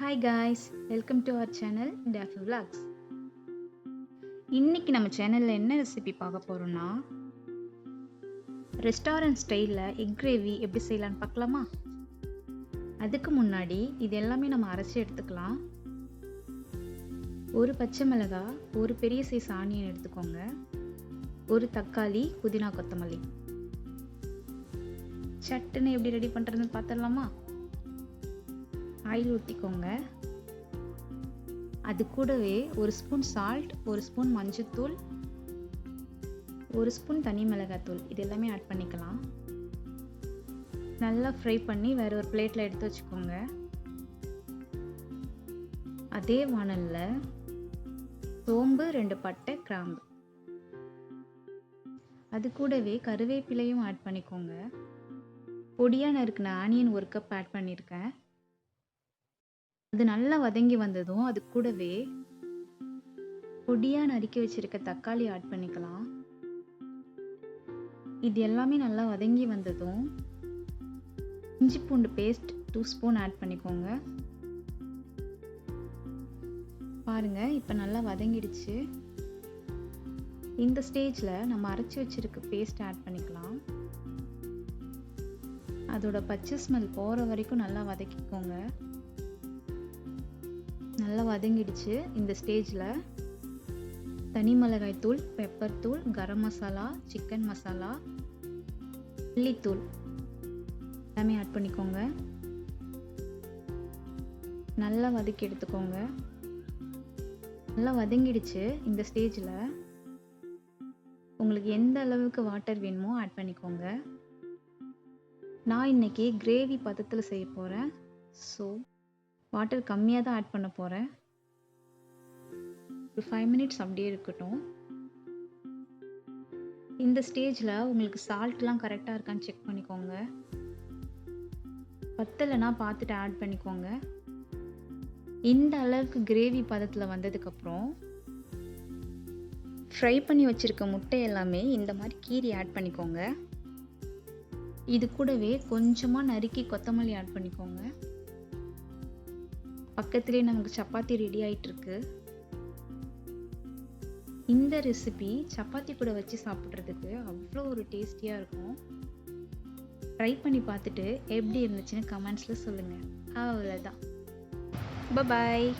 Hi guys welcome to our channel Taffy vlogs இன்றைக்கி நம்ம சேனலில் என்ன ரெசிபி பார்க்க போகிறோம்னா ரெஸ்டாரண்ட் ஸ்டைலில் எக் கிரேவி எப்படி செய்யலான்னு பார்க்கலாமா? அதுக்கு முன்னாடி இது எல்லாமே நம்ம அரைச்சி எடுத்துக்கலாம். ஒரு பச்சை மிளகாய் ஒரு பெரிய சைஸ் ஆனியன் எடுத்துக்கோங்க. ஒரு தக்காளி புதினா கொத்தமல்லி. சட்டுன்னு எப்படி ரெடி பண்ணுறதுன்னு பார்த்துடலாமா? ஆயில் ஊற்றிக்கோங்க அது கூடவே ஒரு ஸ்பூன் சால்ட் ஒரு ஸ்பூன் மஞ்சத்தூள் ஒரு ஸ்பூன் தனி மிளகாத்தூள் இது எல்லாமே ஆட் பண்ணிக்கலாம். நல்லா ஃப்ரை பண்ணி வேற ஒரு பிளேட்டில் எடுத்து வச்சுக்கோங்க. அதே வானலில் சோம்பு ரெண்டு பட்டை கிராம்பு. அது கூடவே கருவேப்பிலையும் ஆட் பண்ணிக்கோங்க. பொடியாக நறுக்கின ஆனியன் ஒரு கப் ஆட் பண்ணியிருக்கேன் அது நல்லா வதங்கி வந்ததும் அது கூடவே பொடியாக நறுக்கி வச்சிருக்க தக்காளி ஆட் பண்ணிக்கலாம். இது எல்லாமே நல்லா வதங்கி வந்ததும் இஞ்சி பூண்டு பேஸ்ட் டூ ஸ்பூன் ஆட் பண்ணிக்கோங்க. பாருங்க இப்போ நல்லா வதங்கிடுச்சு. இந்த ஸ்டேஜில் நம்ம அரைச்சி வச்சிருக்க பேஸ்ட் ஆட் பண்ணிக்கலாம். அதோட பச்சை ஸ்மெல் போகிற வரைக்கும் நல்லா வதக்கிக்கோங்க. நல்லா வதங்கிடுச்சு இந்த ஸ்டேஜில் தனி மிளகாய் தூள் பெப்பர் தூள் கரம் மசாலா சிக்கன் மசாலா மல்லித்தூள். எல்லாமே ஆட் பண்ணிக்கோங்க. நல்லா வதக்கி எடுத்துக்கோங்க. நல்லா வதங்கிடுச்சு இந்த ஸ்டேஜில் உங்களுக்கு எந்த அளவுக்கு வாட்டர் வேணுமோ ஆட் பண்ணிக்கோங்க. நான் இன்னைக்கு கிரேவி பதத்தில் செய்ய போகிறேன் ஸோ வாட்டர் கம்மியாக தான் ஆட் பண்ண போகிறேன் ஒரு ஃபைவ் மினிட்ஸ் அப்படியே இருக்கட்டும். இந்த ஸ்டேஜில் உங்களுக்கு சால்ட்லாம் கரெக்டாக இருக்கான்னு செக் பண்ணிக்கோங்க. பத்தலைன்னா பார்த்துட்டு ஆட் பண்ணிக்கோங்க. இந்த அளவுக்கு கிரேவி பதத்தில் வந்ததுக்கப்புறம் ஃப்ரை பண்ணி வச்சுருக்க முட்டை எல்லாமே இந்த மாதிரி கீரி ஆட் பண்ணிக்கோங்க. இது கூடவே கொஞ்சமாக நறுக்கி கொத்தமல்லி ஆட் பண்ணிக்கோங்க. பக்கத்துலேயே நமக்கு சப்பாத்தி ரெடி ஆகிட்டுருக்கு இந்த ரெசிபி சப்பாத்தி கூட வச்சு சாப்பிட்றதுக்கு அவ்வளோ ஒரு டேஸ்டியாக இருக்கும். ட்ரை பண்ணி பார்த்துட்டு எப்படி இருந்துச்சுன்னு கமெண்ட்ஸில் சொல்லுங்கள் அவ்வளோதான் பாய்